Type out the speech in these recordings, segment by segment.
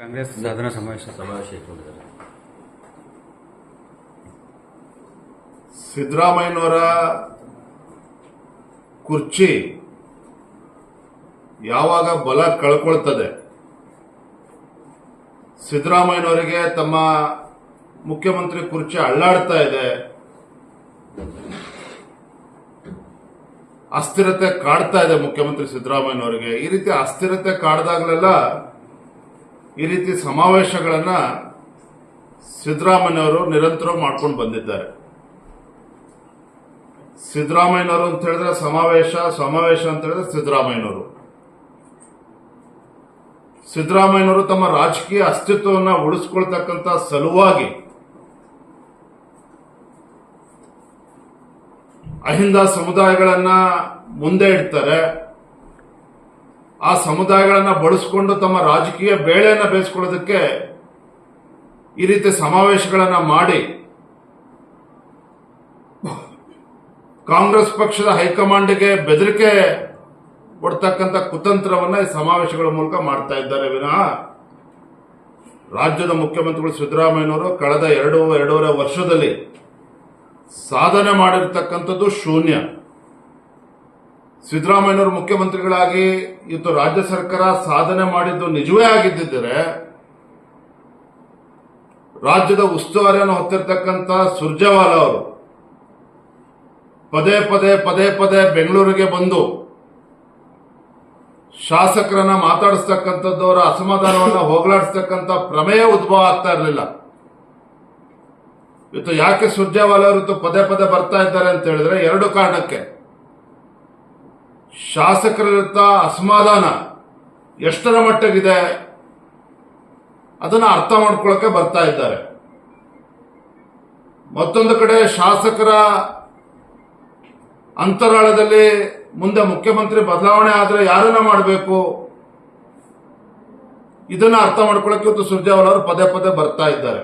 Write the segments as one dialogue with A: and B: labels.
A: ಕಾಂಗ್ರೆಸ್ ಸಾಧನಾ ಸಮಾವೇಶ.
B: ಸಮಾವೇಶ ಇಟ್ಕೊಂಡಿದ್ದಾರೆ.
C: ಸಿದ್ದರಾಮಯ್ಯನವರ ಕುರ್ಚಿ ಯಾವಾಗ ಬಲ ಕಳ್ಕೊಳ್ತದೆ? ಸಿದ್ದರಾಮಯ್ಯನವರಿಗೆ ತಮ್ಮ ಮುಖ್ಯಮಂತ್ರಿ ಕುರ್ಚಿ ಅಳ್ಳಾಡ್ತಾ ಇದೆ. ಅಸ್ಥಿರತೆ ಕಾಡ್ತಾ ಇದೆ ಮುಖ್ಯಮಂತ್ರಿ ಸಿದ್ದರಾಮಯ್ಯನವರಿಗೆ. ಈ ರೀತಿ ಅಸ್ಥಿರತೆ ಕಾಡ್ದಾಗಲೆಲ್ಲ ಈ ರೀತಿ ಸಮಾವೇಶಗಳನ್ನ ಸಿದ್ದರಾಮಯ್ಯವರು ನಿರಂತರ ಮಾಡ್ಕೊಂಡು ಬಂದಿದ್ದಾರೆ. ಸಿದ್ದರಾಮಯ್ಯನವರು ಅಂತ ಹೇಳಿದ್ರೆ ಸಮಾವೇಶ ಸಮಾವೇಶ ಅಂತ ಹೇಳಿದ್ರೆ ಸಿದ್ದರಾಮಯ್ಯನವರು. ಸಿದ್ದರಾಮಯ್ಯನವರು ತಮ್ಮ ರಾಜಕೀಯ ಅಸ್ತಿತ್ವವನ್ನು ಉಳಿಸ್ಕೊಳ್ತಕ್ಕಂತ ಸಲುವಾಗಿ ಅಹಿಂದ ಸಮುದಾಯಗಳನ್ನ ಮುಂದೆ ಇಡ್ತಾರೆ. ಆ ಸಮುದಾಯಗಳನ್ನ ಬಳಸಿಕೊಂಡು ತಮ್ಮ ರಾಜಕೀಯ ಬೇಳೆಯನ್ನ ಬೇಯಿಸ್ಕೊಳ್ಳೋದಕ್ಕೆ ಈ ರೀತಿ ಸಮಾವೇಶಗಳನ್ನ ಮಾಡಿ ಕಾಂಗ್ರೆಸ್ ಪಕ್ಷದ ಹೈಕಮಾಂಡ್ಗೆ ಬೆದರಿಕೆ ಕೊಡ್ತಕ್ಕಂಥ ಕುತಂತ್ರವನ್ನ ಈ ಸಮಾವೇಶಗಳ ಮೂಲಕ ಮಾಡ್ತಾ ಇದ್ದಾರೆ ವಿನಃ ರಾಜ್ಯದ ಮುಖ್ಯಮಂತ್ರಿಗಳು ಸಿದ್ದರಾಮಯ್ಯನವರು ಕಳೆದ ಎರಡು, ಎರಡೂವರೆ ವರ್ಷದಲ್ಲಿ ಸಾಧನೆ ಮಾಡಿರ್ತಕ್ಕಂಥದ್ದು ಶೂನ್ಯ. ಸಿದ್ದರಾಮಯ್ಯನವರು ಮುಖ್ಯಮಂತ್ರಿಗಳಾಗಿ ಇತ್ತು. ರಾಜ್ಯ ಸರ್ಕಾರ ಸಾಧನೆ ಮಾಡಿದ್ದು ನಿಜವೇ ಆಗಿದ್ದರೆ ರಾಜ್ಯದ ಉಸ್ತುವಾರಿಯನ್ನು ಹೊತ್ತಿರ್ತಕ್ಕಂಥ ಸುರ್ಜೇವಾಲಾ ಅವರು ಪದೇ ಪದೇ ಪದೇ ಪದೇ ಬೆಂಗಳೂರಿಗೆ ಬಂದು ಶಾಸಕರನ್ನ ಮಾತಾಡಿಸ್ತಕ್ಕಂಥದ್ದು ಅವರ ಅಸಮಾಧಾನವನ್ನ ಹೋಗಲಾಡಿಸ್ತಕ್ಕಂಥ ಪ್ರಮೇಯ ಉದ್ಭವ ಆಗ್ತಾ ಇರಲಿಲ್ಲ. ಇವತ್ತು ಯಾಕೆ ಸುರ್ಜೇವಾಲಾ ಅವರು ಪದೇ ಪದೇ ಬರ್ತಾ ಇದ್ದಾರೆ ಅಂತ ಹೇಳಿದ್ರೆ ಎರಡು ಕಾರಣಕ್ಕೆ. ಶಾಸಕರಿರುತ್ತ ಅಸಮಾಧಾನ ಎಷ್ಟರ ಮಟ್ಟಗಿದೆ ಅದನ್ನ ಅರ್ಥ ಮಾಡ್ಕೊಳ್ಳಕ್ಕೆ ಬರ್ತಾ ಇದ್ದಾರೆ. ಮತ್ತೊಂದು ಕಡೆ ಶಾಸಕರ ಅಂತರಾಳದಲ್ಲಿ ಮುಂದೆ ಮುಖ್ಯಮಂತ್ರಿ ಬದಲಾವಣೆ ಆದರೆ ಯಾರನ್ನ ಮಾಡಬೇಕು? ಇದನ್ನ ಅರ್ಥ ಮಾಡ್ಕೊಳ್ಳಕ್ಕೆ ಇವತ್ತು ಸುರ್ಜೇವಾಲ ಅವರು ಪದೇ ಪದೇ ಬರ್ತಾ ಇದ್ದಾರೆ.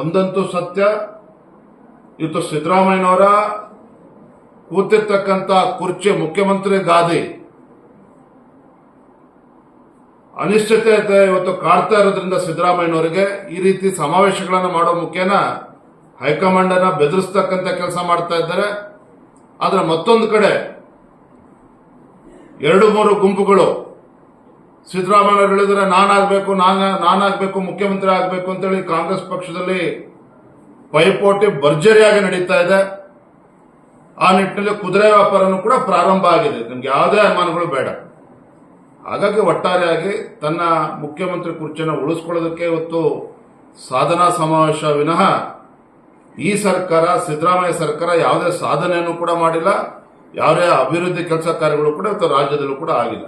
C: ಒಂದಂತೂ ಸತ್ಯ, ಇವತ್ತು ಸಿದ್ದರಾಮಯ್ಯನವರ ಕೂತಿರ್ತಕ್ಕಂಥ ಕುರ್ಚಿ ಮುಖ್ಯಮಂತ್ರಿ ಗಾದೆ. ಅನಿಶ್ಚಿತತೆ ಇವತ್ತು ಕಾಡ್ತಾ ಇರೋದ್ರಿಂದ ಸಿದ್ದರಾಮಯ್ಯನವರಿಗೆ ಈ ರೀತಿ ಸಮಾವೇಶಗಳನ್ನು ಮಾಡೋ ಮುಖೇನ ಹೈಕಮಾಂಡ್ ಅನ್ನ ಬೆದರಿಸ್ತಕ್ಕಂಥ ಕೆಲಸ ಮಾಡ್ತಾ ಇದ್ದಾರೆ. ಆದ್ರೆ ಮತ್ತೊಂದು ಕಡೆ ಎರಡು ಮೂರು ಗುಂಪುಗಳು ಸಿದ್ದರಾಮಯ್ಯ ಹೇಳಿದ್ರೆ ನಾನಾಗಬೇಕು, ನಾನು, ನಾನಾಗಬೇಕು, ಮುಖ್ಯಮಂತ್ರಿ ಆಗಬೇಕು ಅಂತೇಳಿ ಕಾಂಗ್ರೆಸ್ ಪಕ್ಷದಲ್ಲಿ ಪೈಪೋಟಿ ಭರ್ಜರಿಯಾಗಿ ನಡೀತಾ ಇದೆ. ಆ ನಿಟ್ಟಿನಲ್ಲಿ ಕುದುರೆ ವ್ಯಾಪಾರನೂ ಕೂಡ ಪ್ರಾರಂಭ ಆಗಿದೆ. ನಮ್ಗೆ ಯಾವುದೇ ಅನುಮಾನಗಳು ಬೇಡ. ಹಾಗಾಗಿ ಒಟ್ಟಾರೆಯಾಗಿ ತನ್ನ ಮುಖ್ಯಮಂತ್ರಿ ಕುರ್ಚಿಯನ್ನು ಉಳಿಸ್ಕೊಳ್ಳೋದಕ್ಕೆ ಇವತ್ತು ಸಾಧನಾ ಸಮಾವೇಶ ವಿನಃ ಈ ಸರ್ಕಾರ, ಸಿದ್ದರಾಮಯ್ಯ ಸರ್ಕಾರ ಯಾವುದೇ ಸಾಧನೆಯನ್ನು ಕೂಡ ಮಾಡಿಲ್ಲ. ಯಾವುದೇ ಅಭಿವೃದ್ಧಿ ಕೆಲಸ ಕಾರ್ಯಗಳು ಕೂಡ ಇವತ್ತು ರಾಜ್ಯದಲ್ಲೂ ಕೂಡ ಆಗಿಲ್ಲ.